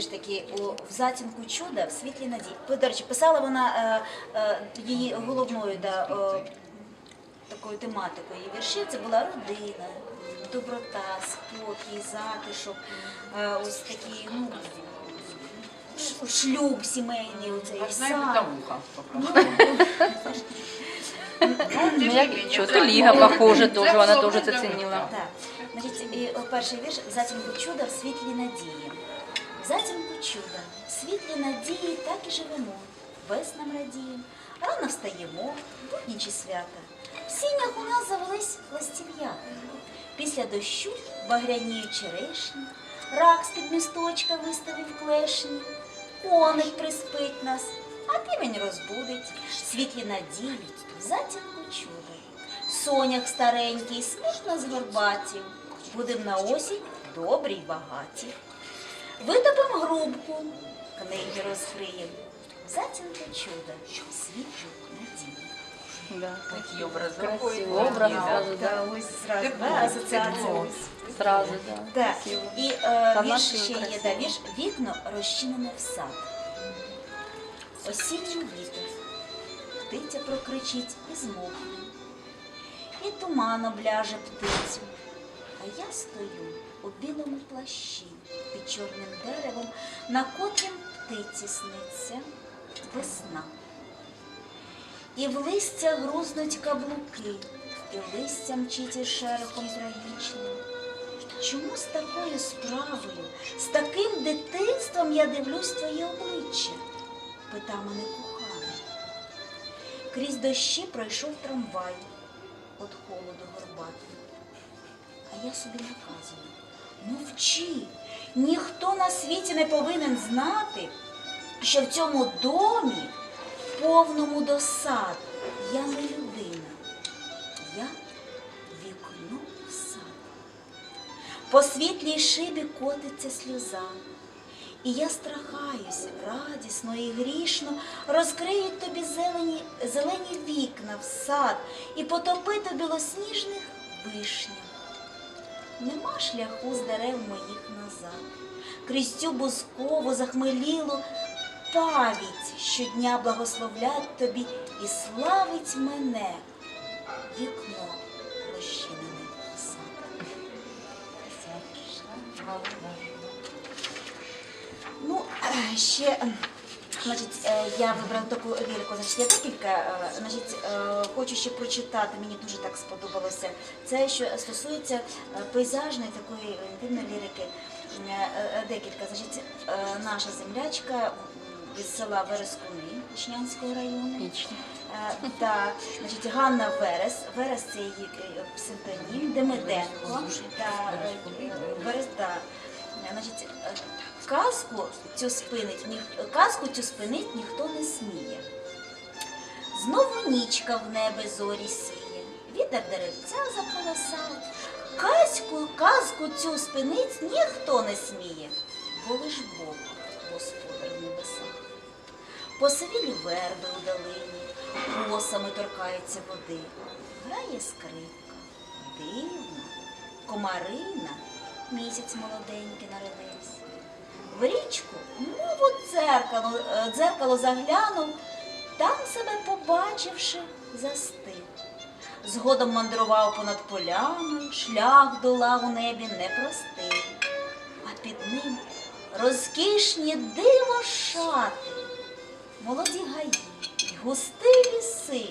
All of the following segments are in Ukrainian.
ж таки у в затінку чуда в світлі надії. До речі, писала вона е, е, її головною да, е, такою тематикою її віршів. Це була родина, доброта, спокій, затишок, е, ось такі, ну, шлюб сімейний, оцей сад. бытовуха попросту. Ну, як чого, Ліга, похоже, теж, вона теж це цінила. Так. Значить, і перший вірш затінку чуда в світлі надії. Затінку чуда, світлі надії так і живемо. Веснам радіємо, рано встаємо, будні свята. В сінях у нас завелись ластів'ята. Після дощу багряніють черешні, рак з-під місточка виставив клешні, коник приспить нас, а півень розбудить, світлі надії, затінку чуда. Сонях старенький, смішно згорбаті, будем на осінь добрі й багаті. Витопим грубку, книги розкриєм, в затінку чуда, світло надії. Да. Такие образы. Красиво, образ да. да. Да, ось зразу Тепло, да, асоціація. тепло. Сразу, да. Так, Красиво. і е, Та вірш наші ще є, красиві. да, вірш вікно розчинене в сад. Осінній вітер, птиця прокричить і змовкне, і туман обляже птицю. А я стою у білому плащі чорним деревом, на котрім птиці сниться весна. І в листя грузнуть каблуки, і листя мчить із шерохом трагічним. Чому з такою справою, з таким дитинством я дивлюсь твоє обличчя? пита мене коханий. Крізь дощі пройшов трамвай от холоду горбатий. А я собі наказую, мовчи, ніхто на світі не повинен знати, що в цьому домі, повному досад, я не людина, я вікно в сад. По світлій шибі котиться сльоза. І я страхаюсь радісно і грішно, розкриють тобі зелені, зелені вікна в сад і потопити білосніжних вишнях. Нема шляху з дерев моїх назад. Крізь цю бузкову захмелілу павіть щодня благословлять тобі і славить мене вікно розчинене. Ну, е, ще, значить, е, я вибрала таку лірику. Значить, я декілька, е, значить, е, хочу ще прочитати, мені дуже так сподобалося. Це що стосується пейзажної такої інтимної лірики. Декілька. Значить, наша землячка із села Верескуни Ічнянського району. Вічно. Е, Так, значить, Ганна Верес, Верес це її псевдонім, Демиденко Верес, та, значить, казку цю спинить, казку цю спинить ніхто не сміє. Знову нічка в небі зорі сіє, вітер деревця заколосав. Казку, казку цю спинить ніхто не сміє, бо лиш Бог, Господар в небесах. Посивілі верби у долині, косами торкаються води. Грає скрипка, дивна, комарина, місяць молоденький народився. В річку, мов у дзеркало, е, дзеркало заглянув, там себе побачивши, застив. Згодом мандрував понад полями, шлях долав у небі непростий, а під ним розкішні диво шати, молоді гаї, й густі ліси.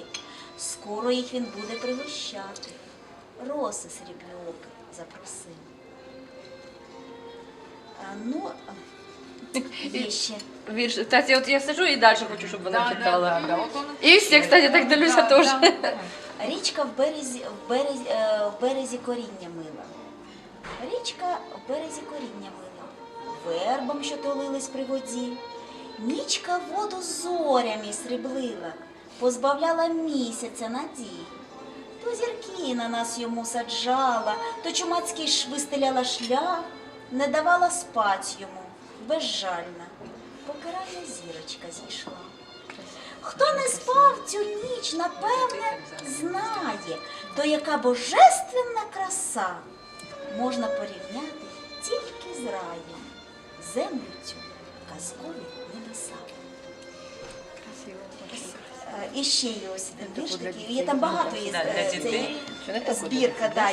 Скоро їх він буде пригощати. Роси срібльоки запросив. Ну, ще. Вірш. Кстати, от я сиджу і далі хочу, щоб вона Да, да, читала. да, да. Вот он І всі, кстати, так дивлюся теж. Річка в березі, в березі, е, в березі коріння мила. Річка в березі коріння мила. Вербам, що толились при воді. Нічка воду зорями сріблила, позбавляла місяця надій. То зірки на нас йому саджала, то чумацький ш- вистеляла шлях, не давала спать йому. Безжальна, покарання зірочка зійшла. Хто не спав цю ніч, напевне, знає, то яка божественна краса. Можна порівняти тільки з раєм, землю цю казкові небеса. Е, і ще є ось дишників, є там багато є е, збірка. Да,